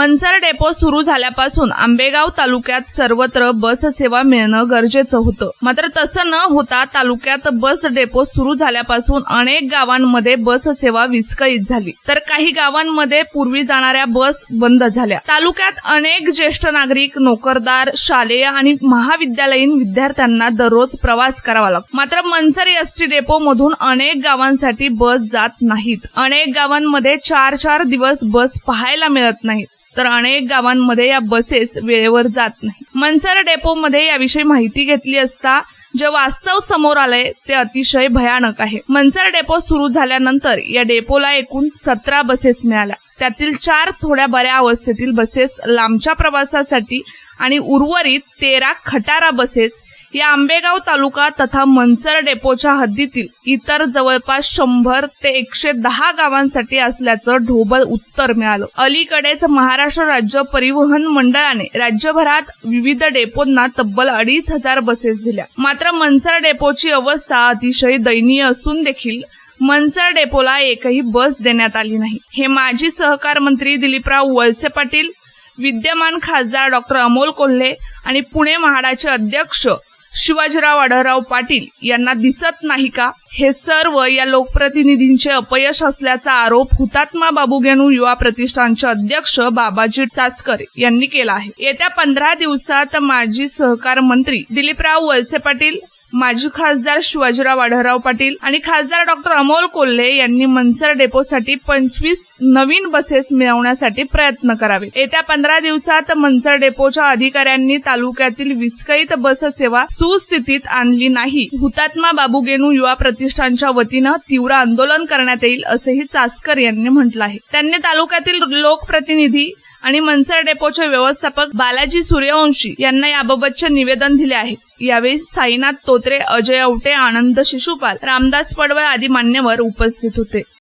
Mansar depot सुरू झाल्यापासून आंबेगाव तालुक्यात सर्वत्र बस सेवा मिळणं गरजेचं होतं. मात्र तसं न होता तालुक्यात बस डेपो सुरू झाल्यापासून अनेक गावांमध्ये बस सेवा विस्कळीत झाली. तर काही गावांमध्ये पूर्वी जाणाऱ्या बस बंद झाल्या. तालुक्यात अनेक ज्येष्ठ नागरिक नोकरदार शालेय आणि महाविद्यालयीन विद्यार्थ्यांना दररोज प्रवास करावा लागतो. मात्र मनसर एसटी डेपो मधून अनेक गावांसाठी बस जात नाहीत. अनेक गावांमध्ये चार चार दिवस बस पाहायला मिळत नाहीत. तर अनेक गावांमध्ये या बसेस वेळेवर जात नाही मनसर डेपोमध्ये याविषयी माहिती घेतली असता जे वास्तव समोर आलंय ते अतिशय भयानक आहे. मनसर डेपो सुरू झाल्यानंतर या डेपोला एकूण सतरा बसेस मिळाल्या. त्यातील चार थोड्या बऱ्या अवस्थेतील बसेस लांबच्या प्रवासासाठी आणि उर्वरित तेरा खटारा बसेस या आंबेगाव तालुका तथा मनसर डेपोच्या हद्दीतील इतर जवळपास शंभर ते एकशे दहा गावांसाठी असल्याचं ढोबळ उत्तर मिळालं. अलीकडेच महाराष्ट्र राज्य परिवहन मंडळाने राज्यभरात विविध डेपोंना तब्बल अडीच हजार बसेस दिल्या. मात्र मनसर डेपोची अवस्था अतिशय दयनीय असून देखील मनसर डेपोला एकही बस देण्यात आली नाही. हे माजी सहकार मंत्री दिलीपराव वळसे पाटील विद्यमान खासदार डॉक्टर अमोल कोल्हे आणि पुणे महाडाचे अध्यक्ष शिवाजीराव आढळराव पाटील यांना दिसत नाही का? हे सर्व या लोकप्रतिनिधींचे अपयश असल्याचा आरोप हुतात्मा बाबूगेनू युवा प्रतिष्ठानचे अध्यक्ष बाबाजी चासकर यांनी केला आहे. येत्या पंधरा दिवसात माजी सहकार मंत्री दिलीपराव वळसे पाटील माजी खासदार शिवाजीराव आढळराव पाटील आणि खासदार डॉक्टर अमोल कोल्हे यांनी मनसर डेपोसाठी पंचवीस नवीन बसेस मिळवण्यासाठी प्रयत्न करावे येत्या पंधरा दिवसात मनसर डेपोच्या अधिकाऱ्यांनी तालुक्यातील विस्कळीत बस सेवा सुस्थितीत आणली नाही. हुतात्मा बाबूगेनू युवा प्रतिष्ठानच्या वतीनं तीव्र आंदोलन करण्यात येईल असंही चासकर यांनी म्हटलं आहे. त्यांनी तालुक्यातील लोकप्रतिनिधी आणि मनसर डेपोचे व्यवस्थापक बालाजी सूर्यवंशी यांना याबाबतचे निवेदन दिले आहे. यावेळी साईनाथ तोत्रे अजय औटे आनंद शिशुपाल रामदास पडवळ आदी मान्यवर उपस्थित होते.